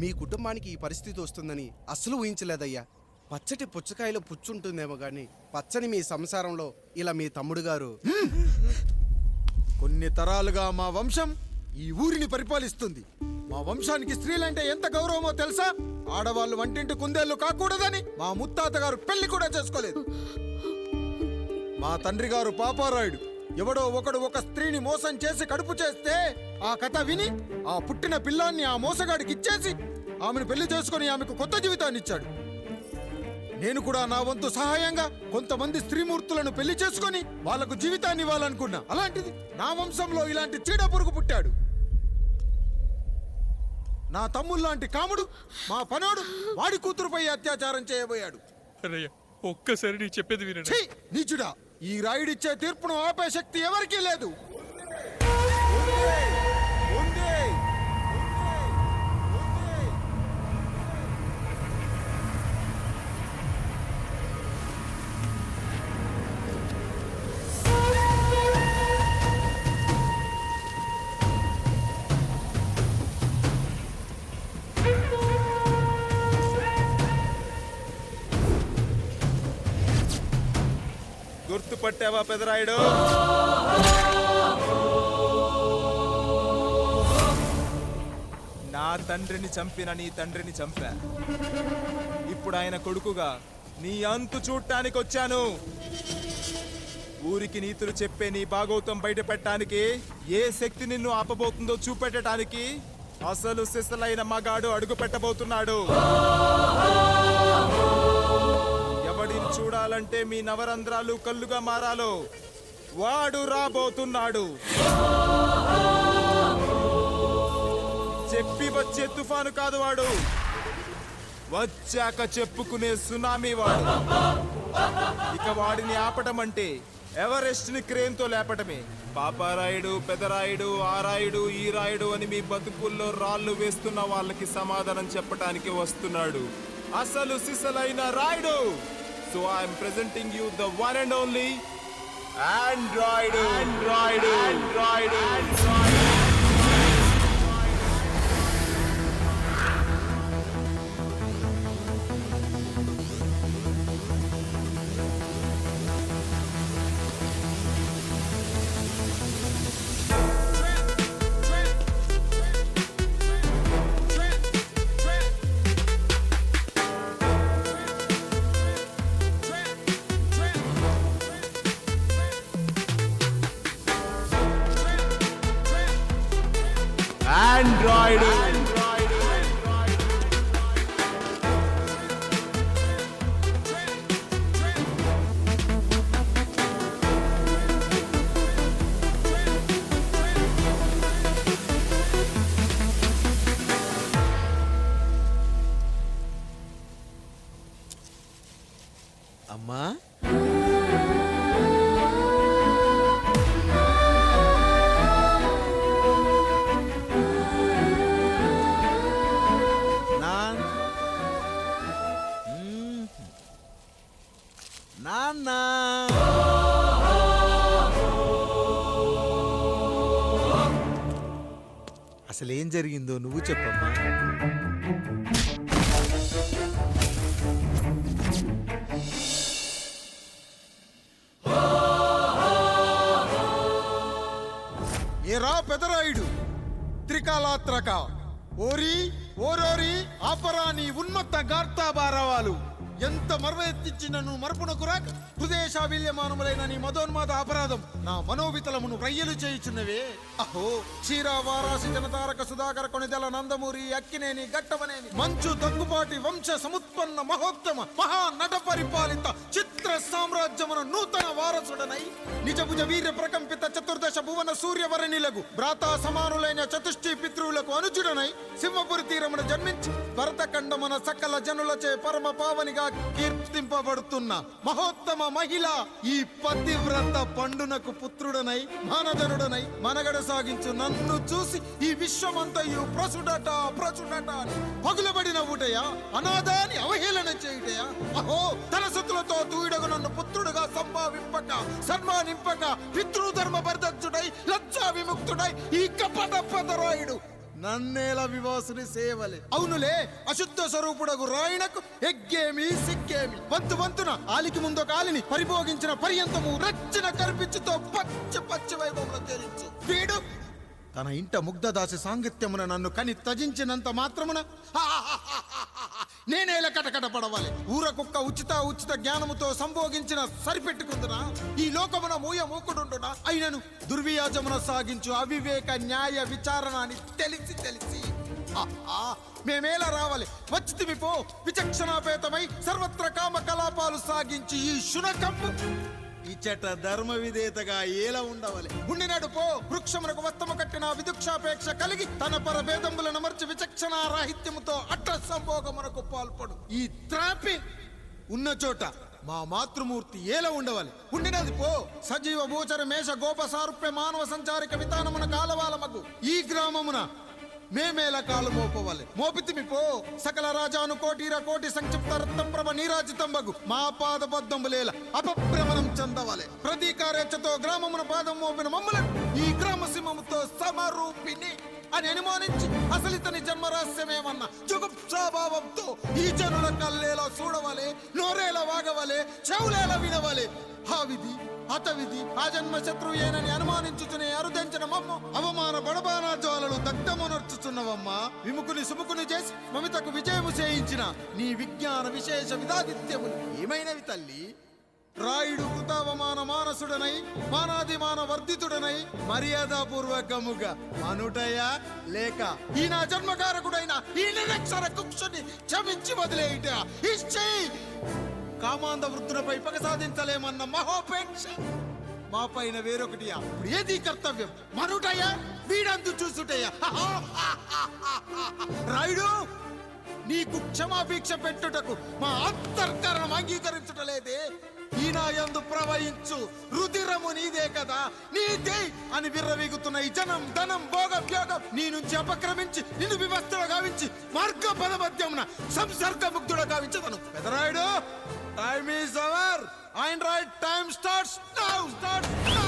మీ కుటుంబానికి ఈ పరిస్థితి వస్తుందని అస్సలు ఊహించలేదయ్యా. పచ్చటి పుచ్చకాయలో పుచ్చుంటుందేమో గాని పచ్చని మీ సంసారంలో ఇలా మీ తమ్ముడు గారు. కొన్ని తరాలుగా మా వంశం ఈ ఊరిని పరిపాలిస్తుంది. మా వంశానికి స్త్రీలంటే ఎంత గౌరవమో తెలుసా? ఆడవాళ్ళు వంటింటి కుందేళ్ళు కాకూడదని మా ముత్తాత గారు పెళ్ళి కూడా చేసుకోలేదు. మా తండ్రి గారు పాపారాయుడు. ఎవడో ఒకడు ఒక స్త్రీని మోసం చేసి కడుపు చేస్తే ఆ కథ విని ఆ పుట్టిన పిల్లాన్ని ఆ మోసగాడికి ఇచ్చేసి ఆమెను పెళ్ళి చేసుకుని ఆమెకు కొత్త జీవితాన్ని ఇచ్చాడు. నేను కూడా నా వంతు సహాయంగా కొంతమంది స్త్రీమూర్తులను పెళ్ళి చేసుకొని వాళ్ళకు జీవితాన్ని ఇవ్వాలనుకున్నా. అలాంటిది నా వంశంలో ఇలాంటి చీడ పురుగు పుట్టాడు. నా తమ్ముళ్ళలాంటి కాముడు మా పనోడు వాడి కూతురుపై అత్యాచారం చేయబోయాడు. ఒక్కసారి నీ చెప్పేది వినండి! నీచుడా ఈ రాయుడిచ్చే తీర్పును ఆపే శక్తి ఎవరికీ లేదు. పట్టావా పెదరాయుడు? నా తండ్రిని చంపిన నీ తండ్రిని చంపా. ఇప్పుడు ఆయన కొడుకుగా నీ అంతు చూడటానికి వచ్చాను. ఊరికి నీతులు చెప్పే నీ భాగవతం బయట పెట్టడానికి ఏ శక్తి నిన్ను ఆపబోతుందో చూపెట్టడానికి అసలు సిసలైన మగాడు అడుగు పెట్టబోతున్నాడు చూడాలంటే మీ నవరంధ్రాలు కళ్ళుగా మారాలో. వాడు రాబోతున్నాడు. చెప్పి వచ్చే తుఫాను కాదు వాడు. వచ్చాక చెప్పుకునే సునామీ వాడు. ఇక వాడిని ఆపటం అంటే ఎవరెస్ట్ని క్రేన్తో లేపటమే. పాపారాయుడు పెదరాయుడు ఆరాయుడు ఈ రాయుడు అని మీ బతుకుల్లో రాళ్ళు వేస్తున్న వాళ్ళకి సమాధానం చెప్పటానికి వస్తున్నాడు. అసలు సిసలైన Rayudu! So I am presenting you the one and only Android. Android. Android. Android. Android. Android అమ్మా? నాన్న అసలు ఏం జరిగిందో నువ్వు చెప్పమ్మా. ఏరా పెదరాయుడు? త్రికాలాత్రక. ఓరి ఓరోరి ఆపరాని ఉన్మత్త ఉన్నత గార్తాబారవాలు ఎంత మర్వెత్తించినను మరపునకు రాక హృదయశావిల్యమానములైన నీ మదోన్మాద అపరాధం నా మనోవితలమును రయ్యలు చేయుచున్నవే. అహో క్షీరా వారాసి జనతారక సుధాకర కొనిదెల నందమూరి అక్కినేని గట్టవనేని. మంచు దగ్గుపాటి వంశ సముత్పన్న మహోత్తమ మహా నట పరిపాలిత చిత్ర సామ్రాజ్యమున నూతన వారసుడనై నిజభుజ వీర ప్రకంపిత చతుర్దశ భువన సూర్యవరణిలకు భ్రాతా సమానులైన చతుష్టి పితృవులకు అనుజుడనై సింహపురి తీరమున జన్మించి భరతఖండమున సకల జనులచే పరమ పావనిగా కీర్తింపబడుతున్న మహోత్తమ మహిళ ఈ పతివ్రత పండునకు పుత్రుడనై మానధనుడనై మనగడ సాగించు నన్ను చూసి ఈ విశ్వమంతయు ప్రసుడట ప్రచుడట అని పగులబడి నవ్వుటయా అనాథాన్ని అవహేళన చేయుటయా అహో తన సుతులతో తూయిడగు నన్ను పుత్రుడుగా సంభావింపక సన్మానింపక పితృధర్మ పరిదక్షుడై లజ్జా విముక్తుడై ఈ కపట పదరాయుడు నన్నేల వివాసుని సేవలే. అవునులే అశుద్ధ స్వరూపుడగు రాయణకు ఎగ్గేమి సిగ్గేమి. వంతు వంతున ఆలికి ముందు కాలిని పరిభోగించిన పర్యంతము రచ్చిన కర్పించుతో పచ్చ పచ్చ వైభవంలో తేలించు. వీడు తన ఇంట ముగ్ధదాసి సాంగత్యమున నన్ను కని తజించినంత మాత్రమున నేనేల కటకట పడవాలి. ఊర కుక్క ఉచిత ఉచిత జ్ఞానముతో సంభోగించిన సరిపెట్టుకుందునా ఈ లోకమున మూయ మూకుడుండునా? అయినను దుర్వియాజమున సాగించు అవివేక న్యాయ విచారణ అని తెలిసి. తెలిసి మేమేలా రావాలి? వచ్చితిమి పో. విచక్షణాపేతమై సర్వత్ర కామ కలాపాలు సాగించి ఈ శునకం ఇచ్చట ధర్మ విధేతగా ఏలా ఉండవలే. ఉండినాడు పో వృక్షమునకు వస్తము కట్టిన విదుక్షాపేక్ష కలిగి తన పరభేదములను మర్చి విచక్షణ రాహిత్యముతో అట్ట సంభోగమునకు పాల్పడు. ఈ త్రాపి ఉన్న చోట మా మాతృమూర్తి ఏలా ఉండవాలి. ఉండినది పో సజీవ భూచర మేష గోప సారూప్య మానవ సంచారిక విధానమున కాలవాలమగు ఈ గ్రామమున మేమేల కాలు మోపవాలి. మోపితిమి పో సకల రాజాను కోటిర కోటి సంక్షిప్త రత్నప్రభ నీరాజితంబగు మా పాద పద్మంబులేల అపప్రమ చెందవాలి. ప్రతీకారేచ్ఛతో గ్రామమున పాదం మోపిన మమ్మలను ఈ గ్రామ సింహముతో సమరూపిణి అని అనుమానించి అసలు ఇతని జన్మరహస్యమేమన్నా జుగుప్సాభావంతో ఈ జనుల కల్లేలా చూడవలే నోరేలా వాగవలే చెవులేలా వినవలే. ఆ విధి హత విధి ఆ జన్మ శత్రువు ఏనని అనుమానించుచునే అరుదించిన మమ్మ అవమాన బడబానా జ్వాలలు దగ్ధమునర్చుచున్నవమ్మ. విముకుని సుముకుని చేసి మమితకు విజయము చేయించిన నీ విజ్ఞాన విశేష విధాదిత్యములు ఏమైనవి తల్లి? రాయుడు కృతావమాన మానసుడనై మానాదిమాన వర్ధితుడనై మర్యాదపూర్వకముగా మనుటయా లేక ఈ నా జన్మకారకుడైన ఈ నిరక్షర కుక్షుని క్షమించి వదిలేయుట. ఇచ్చే కామాంధ వృద్ధులపై పగ సాధించలేమన్న మహోపేక్ష మా పైన వేరొకటియా ఇప్పుడు ఏది కర్తవ్యం. మనుటయా వీడందు చూసుటయ్యా. రాయుడు నీకు క్షమాపేక్ష పెట్టుటకు మా అంతర్కరణం అంగీకరించటలేదే ఈనాయందు ప్రవహించు. రుధిరము నీదే కదా. నీదే అని విర్రవీగుతున్న ఈ జనం ధనం భోగ వ్యోగం నీ నుంచి అపక్రమించి నిన్ను వివస్థగా గావించి మార్గ పదమధ్యమున సంసర్గ ముగ్ధుడ గావించదను. Pedarayudu time is our and right time starts now starts